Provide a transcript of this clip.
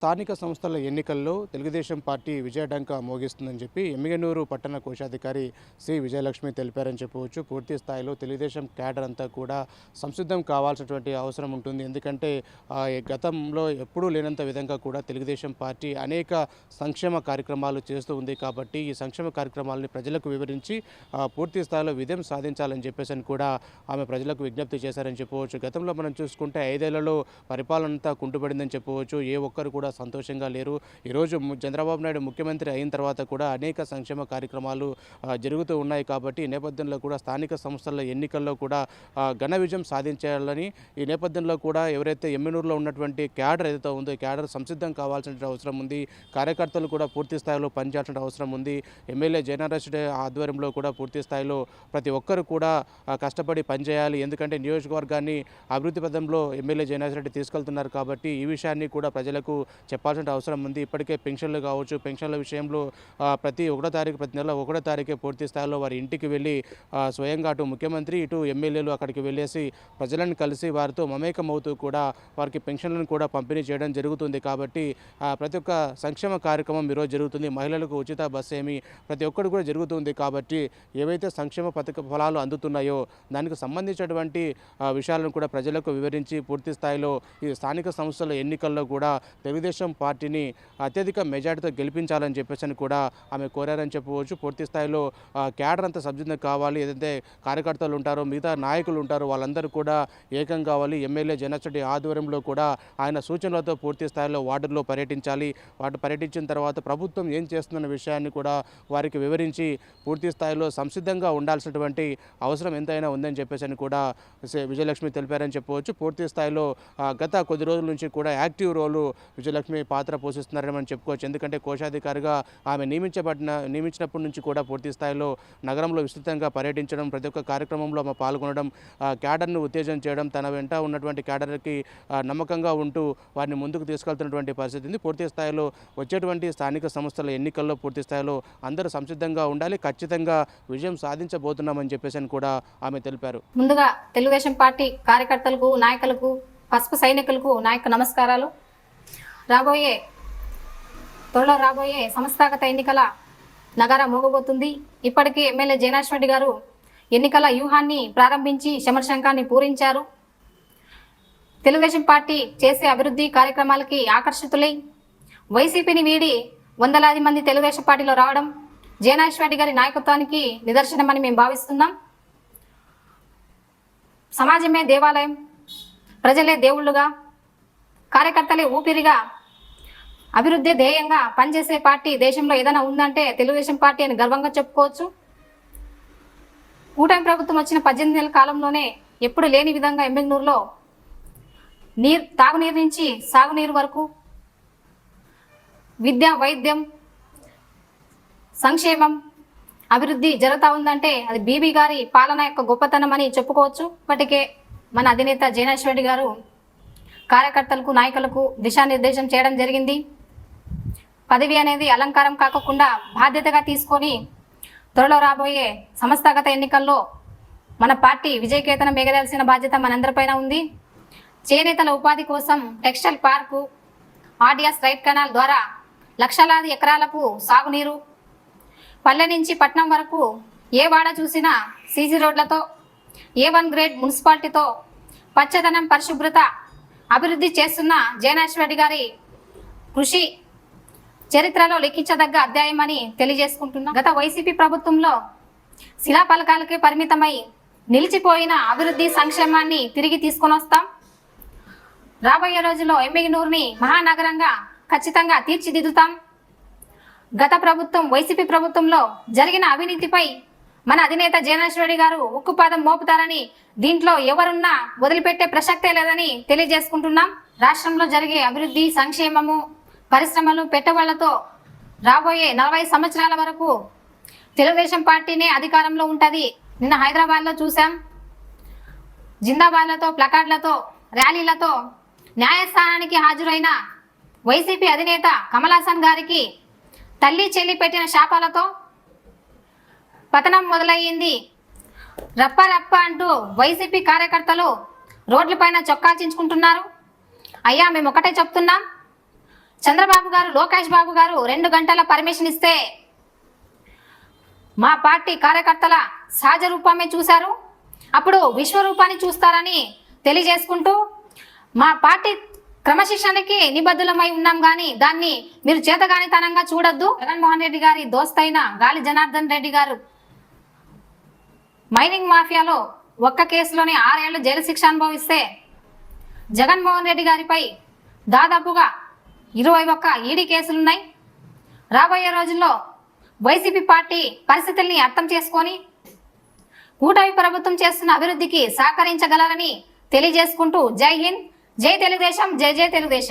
స్థానిక సంస్థల ఎన్నికల్లో తెలుగుదేశం పార్టీ విజయడంక మోగిస్తుందని చెప్పి ఎమ్మిగనూరు పట్టణ కోశాధికారి సి విజయలక్ష్మి తెలిపారని చెప్పవచ్చు. పూర్తి స్థాయిలో తెలుగుదేశం క్యాడర్ అంతా కూడా సంసిద్ధం కావాల్సినటువంటి అవసరం ఉంటుంది. ఎందుకంటే గతంలో ఎప్పుడూ లేనంత విధంగా కూడా తెలుగుదేశం పార్టీ అనేక సంక్షేమ కార్యక్రమాలు చేస్తూ ఉంది కాబట్టి ఈ సంక్షేమ కార్యక్రమాలని ప్రజలకు వివరించి పూర్తి స్థాయిలో విజయం సాధించాలని చెప్పేసి అని కూడా ఆమె ప్రజలకు విజ్ఞప్తి చేశారని చెప్పవచ్చు. గతంలో మనం చూసుకుంటే ఐదేళ్ళలో పరిపాలన అంతా కుంటుపడిందని చెప్పవచ్చు. ఏ ఒక్కరు కూడా సంతోషంగా లేరు. ఈరోజు చంద్రబాబు నాయుడు ముఖ్యమంత్రి అయిన తర్వాత కూడా అనేక సంక్షేమ కార్యక్రమాలు జరుగుతూ ఉన్నాయి కాబట్టి ఈ నేపథ్యంలో కూడా స్థానిక సంస్థల ఎన్నికల్లో కూడా ఘన విజయం సాధించాలని ఈ నేపథ్యంలో కూడా ఎవరైతే ఎమ్మెనూరులో ఉన్నటువంటి క్యాడర్ ఏదైతే ఉందో క్యాడర్ సంసిద్ధం కావాల్సిన అవసరం ఉంది. కార్యకర్తలు కూడా పూర్తి స్థాయిలో పనిచేయాల్సిన అవసరం ఉంది. ఎమ్మెల్యే జయనారాజు ఆధ్వర్యంలో కూడా పూర్తి స్థాయిలో ప్రతి ఒక్కరు కూడా కష్టపడి పనిచేయాలి. ఎందుకంటే నియోజకవర్గాన్ని అభివృద్ధి పదంలో ఎమ్మెల్యే జయనాథ్ రెడ్డి తీసుకెళ్తున్నారు కాబట్టి ఈ విషయాన్ని కూడా ప్రజలకు చెప్పాల్సిన అవసరం ఉంది. ఇప్పటికే పెన్షన్లు కావచ్చు పెన్షన్ల విషయంలో ప్రతి ఒకటో తారీఖు ప్రతి నెల ఒకటో తారీఖే పూర్తి స్థాయిలో వారి ఇంటికి వెళ్ళి స్వయంగా అటు ముఖ్యమంత్రి ఇటు ఎమ్మెల్యేలు అక్కడికి వెళ్ళేసి ప్రజలను కలిసి వారితో మమేకం అవుతూ కూడా వారికి పెన్షన్లను కూడా పంపిణీ చేయడం జరుగుతుంది. కాబట్టి ప్రతి ఒక్క సంక్షేమ కార్యక్రమం ఈరోజు జరుగుతుంది. మహిళలకు ఉచిత బస్సు ఏమి ప్రతి ఒక్కటి కూడా జరుగుతుంది. కాబట్టి ఏవైతే సంక్షేమ పథక ఫలాలు అందుతున్నాయో దానికి సంబంధించినటువంటి విషయాలను కూడా ప్రజలకు వివరించి పూర్తి స్థాయిలో ఈ స్థానిక సంస్థల ఎన్నికల్లో కూడా తెలుగుదేశం పార్టీని అత్యధిక మెజార్టీతో గెలిపించాలని చెప్పేసి అని కూడా ఆమె కోరారని చెప్పవచ్చు. పూర్తి స్థాయిలో క్యాడర్ అంతా సబ్జెక్ట్ కావాలి. ఏదైతే కార్యకర్తలు ఉంటారో మిగతా నాయకులు ఉంటారో వాళ్ళందరూ కూడా ఏకం కావాలి. ఎమ్మెల్యే జనచటి ఆధ్వర్యంలో కూడా ఆయన సూచనలతో పూర్తి స్థాయిలో వార్డుల్లో పర్యటించాలి. వాటి పర్యటించిన తర్వాత ప్రభుత్వం ఏం చేస్తున్న విషయాన్ని కూడా వారికి వివరించి పూర్తి స్థాయిలో సంసిద్ధంగా ఉండాల్సినటువంటి అవసరం ఎంతైనా ఉందని చెప్పేసి అని కూడా విజయలక్ష్మి తెలిపారని చెప్పవచ్చు. పూర్తి స్థాయిలో గత కొద్ది రోజుల నుంచి కూడా యాక్టివ్ రోలు విజయలక్ష్మి లక్ష్మి పాత్ర పోషిస్తున్నారని మనం చెప్పుకోవచ్చు. ఎందుకంటే కోశాధికారిగా ఆమె నియమించబడిన నియమించినప్పటి నుంచి కూడా పూర్తి స్థాయిలో నగరంలో విస్తృతంగా పర్యటించడం ప్రతి ఒక్క కార్యక్రమంలో ఆమె పాల్గొనడం క్యాడర్ను ఉత్తేజం చేయడం తన వెంట ఉన్నటువంటి క్యాడర్కి నమ్మకంగా ఉంటూ వారిని ముందుకు తీసుకెళ్తున్నటువంటి పరిస్థితి ఉంది. పూర్తి స్థాయిలో వచ్చేటువంటి స్థానిక సంస్థల ఎన్నికల్లో పూర్తి స్థాయిలో అందరూ సంసిద్ధంగా ఉండాలి. ఖచ్చితంగా విజయం సాధించబోతున్నామని చెప్పేసి అని కూడా ఆమె తెలిపారు. ముందుగా తెలుగుదేశం పార్టీ కార్యకర్తలకు నాయకులకు పసుపు సైనికులకు నాయక నమస్కారాలు. రాబోయే త్వరలో రాబోయే సంస్థాగత ఎన్నికల నగర మోగబోతుంది. ఇప్పటికీ ఎమ్మెల్యే జయనాథ్ రెడ్డి గారు ఎన్నికల వ్యూహాన్ని ప్రారంభించి శమరశంకాన్ని పూరించారు. తెలుగుదేశం పార్టీ చేసే అభివృద్ధి కార్యక్రమాలకి ఆకర్షితులై వైసీపీని వీడి వందలాది మంది తెలుగుదేశం పార్టీలో రావడం జయనాథ్ రెడ్డి గారి నాయకత్వానికి నిదర్శనమని మేము భావిస్తున్నాం. సమాజమే దేవాలయం ప్రజలే దేవుళ్ళుగా కార్యకర్తలే ఊపిరిగా అభివృద్ధి ధ్యేయంగా పనిచేసే పార్టీ దేశంలో ఏదైనా ఉందంటే తెలుగుదేశం పార్టీ అని గర్వంగా చెప్పుకోవచ్చు. కూటమి ప్రభుత్వం వచ్చిన పద్దెనిమిది నెలల కాలంలోనే ఎప్పుడు లేని విధంగా ఎంబెంగళూరులో నీరు తాగునీరు నుంచి సాగునీరు వరకు విద్య వైద్యం సంక్షేమం అభివృద్ధి జరుగుతూ ఉందంటే అది బీబీ గారి పాలన యొక్క గొప్పతనం అని చెప్పుకోవచ్చు. ఇప్పటికే మన అధినేత జయనాథ్ రెడ్డి గారు కార్యకర్తలకు నాయకులకు దిశానిర్దేశం చేయడం జరిగింది. పదవి అనేది అలంకారం కాకుండా బాధ్యతగా తీసుకొని త్వరలో రాబోయే సంస్థాగత ఎన్నికల్లో మన పార్టీ విజయకేతనం ఎగరాల్సిన బాధ్యత మనందరిపైన ఉంది. చేనేతల ఉపాధి కోసం textile park RDS right canal ద్వారా లక్షలాది ఎకరాలకు సాగునీరు. పల్లె నుంచి పట్నం వరకు ఏ వాడ చూసినా సీసీ రోడ్లతో ఏ వన్ గ్రేడ్ మున్సిపాలిటీతో పచ్చదనం పరిశుభ్రత అభివృద్ధి చేస్తున్న జయనాశ్వరెడ్డి గారి కృషి చరిత్రలో లిఖించదగ్గ అధ్యాయమని తెలియజేసుకుంటున్నాం. గత వైసీపీ ప్రభుత్వంలో శిలాఫలకాలకి పరిమితమై నిలిచిపోయిన అభివృద్ధి సంక్షేమాన్ని తిరిగి తీసుకొని వస్తాం. రాబోయే రోజుల్లో ఎమ్మిగినూరుని మహానగరంగా ఖచ్చితంగా తీర్చిదిద్దుతాం. గత ప్రభుత్వం వైసీపీ ప్రభుత్వంలో జరిగిన అవినీతిపై మన అధినేత జయనాథ్ గారు ఉక్కుపాదం మోపుతారని దీంట్లో ఎవరున్నా వదిలిపెట్టే ప్రసక్తే లేదని తెలియజేసుకుంటున్నాం. రాష్ట్రంలో జరిగే అభివృద్ధి సంక్షేమము పరిశ్రమలు పెట్టుబడులతో రాబోయే నలభై సంవత్సరాల వరకు తెలుగుదేశం పార్టీనే అధికారంలో ఉంటుంది. నిన్న హైదరాబాద్లో చూసాం జిందాబాద్లతో ప్లకార్డులతో ర్యాలీలతో న్యాయస్థానానికి హాజరైన వైసీపీ అధినేత కమల్ హాసన్ గారికి తల్లి చెల్లి పెట్టిన శాపాలతో పతనం మొదలయ్యింది. రప్ప రప్ప అంటూ వైసీపీ కార్యకర్తలు రోడ్లపైన చొక్కాల్చించుకుంటున్నారు అయ్యా మేము ఒకటే చెప్తున్నాం. చంద్రబాబు గారు లోకేష్ బాబు గారు రెండు గంటల పర్మిషన్ ఇస్తే మా పార్టీ కార్యకర్తల సహజ రూపమే చూశారు. అప్పుడు విశ్వరూపాన్ని చూస్తారని తెలియజేసుకుంటూ మా పార్టీ క్రమశిక్షణకి నిబద్ధులమై ఉన్నాం కానీ దాన్ని మీరు చేతగానితనంగా చూడొద్దు. జగన్మోహన్ రెడ్డి గారి దోస్తైన గాలి జనార్దన్ రెడ్డి గారు మైనింగ్ మాఫియాలో ఒక్క కేసులోనే ఆరేళ్ళు జైలు శిక్ష అనుభవిస్తే జగన్మోహన్ రెడ్డి గారిపై దాదాపుగా ఇరవై ఒక్క ఈడీ కేసులున్నాయి. రాబోయే రోజుల్లో వైసీపీ పార్టీ పరిస్థితుల్ని అర్థం చేసుకొని కూటమి ప్రభుత్వం చేస్తున్న అభివృద్ధికి సహకరించగలరని తెలియజేసుకుంటూ జై హింద్ జై తెలుగుదేశం జై జై తెలుగుదేశం.